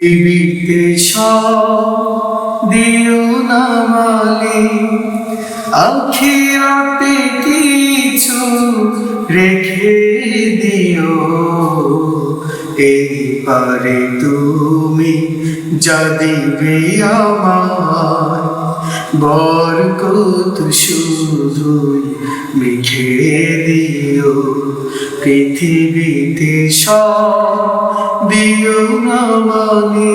পৃথিবীতে দিও না মালি আখিরাতে কিছু রেখে দিও। এই পারে তুমি যা দিবে আমার বরকত শুধুই লিখে দিও। পৃথিবীতে সব দিও না মানে।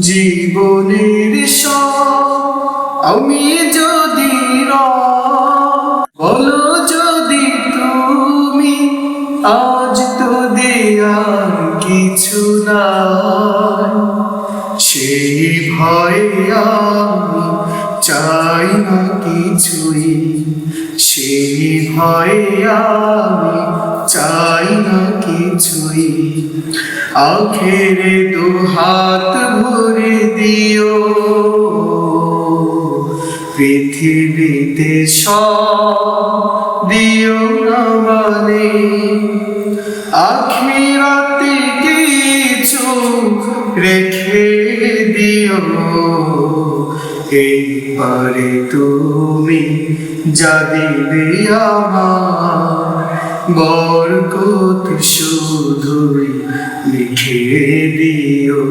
জীবনের সব আমি যদি আজ তো দেয়ার কিছু নাই। সেই ভয়ে চাই না কিছুই। সেই ভয়ে চাই না কিছুই। আখেরে দু হাত ভরে দিও। পৃথিবীতে সব দিও না মানে। আখিরাতে কিছু রেখে দিও। এইবারে তুমি যা দিবে আমার বরকত, শুধুই লিখে দিও।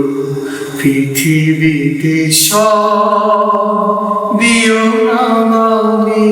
পৃথিবীতে সব দিও না মানে